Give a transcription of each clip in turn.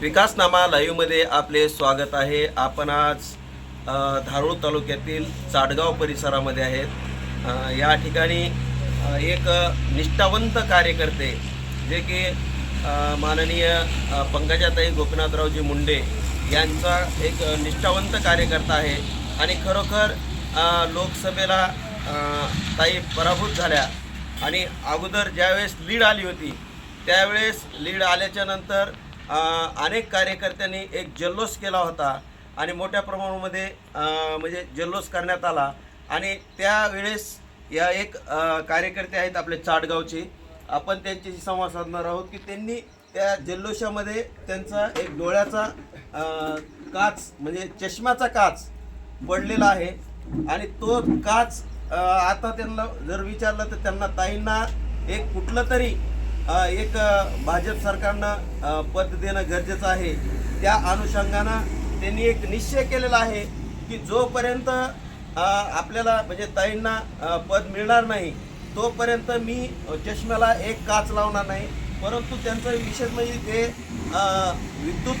विकासनामा लाईव्हमध्ये आपले स्वागत आहे. आपण आज धारूळ तालुक्यातील चाडगाव परिसरामध्ये आहेत. या ठिकाणी एक निष्ठावंत कार्यकर्ते जे की माननीय पंकजाताई गोपीनाथरावजी मुंडे यांचा एक निष्ठावंत कार्यकर्ता आहे. आणि खरोखर लोकसभेला ताई पराभूत झाल्या. आणि अगोदर ज्यावेळेस लीड आली होती त्यावेळेस लीड आल्याच्यानंतर अनेक कार्यकर्त्यांनी एक जल्लोष केला होता आणि मोठ्या प्रमाणामध्ये म्हणजे जल्लोष करण्यात आला. आणि त्यावेळेस या एक कार्यकर्ते आहेत आपले चाटगावचे आपण त्यांच्याशी संवाद साधणार आहोत की त्यांनी त्या जल्लोषामध्ये त्यांचा एक डोळ्याचा काच म्हणजे चष्म्याचा काच पडलेला आहे. आणि तो काच आता त्यांना जर विचारलं तर त्यांना ताईंना एक कुठलं तरी एक भाजप सरकारनं पद देणं गरजेचं आहे. त्या अनुषंगानं त्यांनी एक निश्चय केलेला आहे की जोपर्यंत आपल्याला म्हणजे ताईंना पद मिळणार नाही तोपर्यंत मी चष्म्याला एक काच लावणार नाही. परंतु त्यांचं विशेष म्हणजे ते विद्युत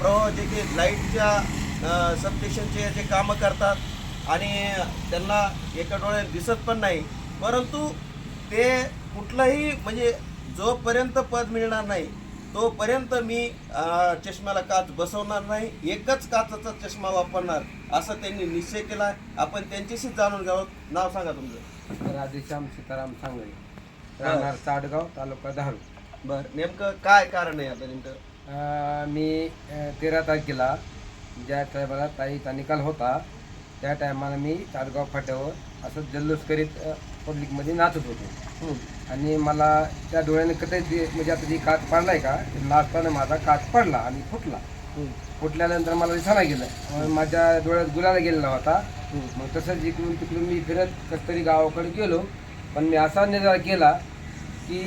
प्रवाह जे की लाईटच्या सबस्टेशनचे जे कामं करतात आणि त्यांना एका डोळ्यात दिसत पण नाही. परंतु ते कुठलंही म्हणजे जोपर्यंत पद मिळणार नाही तोपर्यंत मी चष्म्याला काच बसवणार नाही एकच काचाचा चष्मा वापरणार असं त्यांनी निश्चय केला आपण त्यांच्याशी जाणून घ्यावं. नाव सांगा तुमचं. राधेश्याम सीताराम सांगळे. राहणार चाडगाव तालुका धारू बरं. नेमकं काय कारण आहे आता नेमकं? मी तेरा तारखेला ज्या टायमाला ताईचा निकाल होता त्या टायमाला मी चाडगाव फाट्यावर असं जल्लोष करीत पब्लिकमध्ये नाचत होतो. आणि मला त्या डोळ्याने जे- म्हणजे आता जी काच पडलाय का ते नाचताना माझा काच पडला आणि फुटला. फुटल्यानंतर मला दिसायला गेलं माझ्या डोळ्यात गुलाला गेलेला होता. मग तसंच इकडून तिकडून मी फिरत कसं तरी गावाकडे गेलो पण मी असा निर्धार केला की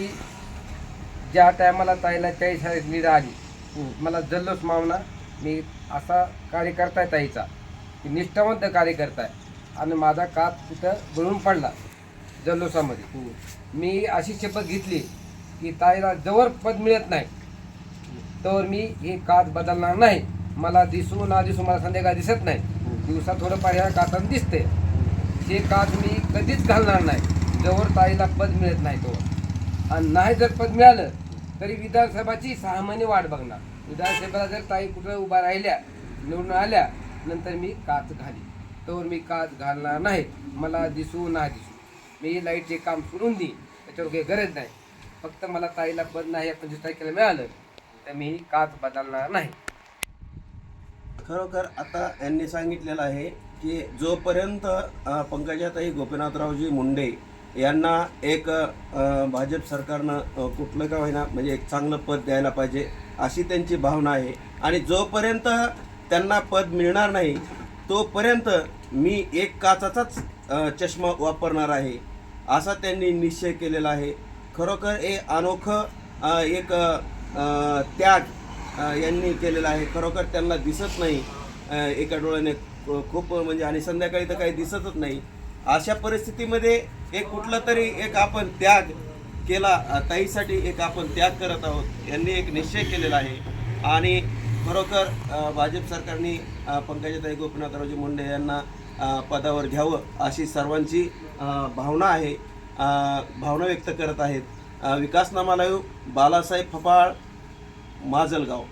ज्या टायमाला ताईला चाळीस हजार लीड आली हं. मला जल्लोष मावना मी असा कार्यकर्ता आहे ताईचा की निष्ठावंत कार्यकर्ता आहे आणि माझा काप तिथं गळून पडला जल्लोषामध्ये. हं. मी अशी शपथ घेतली की ताईला जवळ पद मिळत नाही. तर मी हे काच बदलणार नाही. मला दिसू ना दिसू मला संध्याकाळी दिसत नाही. दिवसा थोडंफार ह्या काचात दिसते. हे काच मी कधीच घालणार नाही. जवळ ताईला पद मिळत नाही तो. आणि नाही जर पद मिळालं तरी विधानसभाची सहा महिने वाट बघणार. विधानसभेला जर ताई कुठं उभा राहिल्या निवडून आल्या नंतर मी काच घाली. तर मी काच घालणार नाही. मला दिसू ना दिसू. मी लाईटचे काम सोडून देईन त्याच्यावर काही गरज नाही. फक्त मला ताईला पद नाही पंचवीस तारखेला मिळालं तर मी ही काच बदलणार नाही. खरोखर आता यांनी सांगितलेलं आहे की जोपर्यंत पंकजाताई गोपीनाथरावजी मुंडे यांना एक भाजप सरकारनं कुठलं का होईना म्हणजे एक चांगलं पद द्यायला पाहिजे अशी त्यांची भावना आहे. आणि जोपर्यंत त्यांना पद मिळणार नाही तोपर्यंत मी एक काचाचाच चष्मा वापरणार आहे. असा त्यांनी निश्चय केलेला आहे. खरोखर हे अनोखं एक त्याग यांनी केलेला आहे. खरोखर त्यांना दिसत नाही एका डोळ्याने. खूप म्हणजे आणि संध्याकाळी तर काही दिसतच नाही. अशा परिस्थितीमध्ये एक कुठला तरी एक आपण त्याग केला ताईसाठी एक आपण त्याग करत आहोत यांनी एक निश्चय केलेला आहे. आणि खरोखर भाजप सरकारने अ, पंकजाताई गोपीनाथरावजी मुंडे यांना पदावर घ्यावं अशी सर्वांची भावना आहे भावना व्यक्त करत आहेत. अ, विकासनामा लाईव्ह बालासाहेब फपाळ माजलगाव.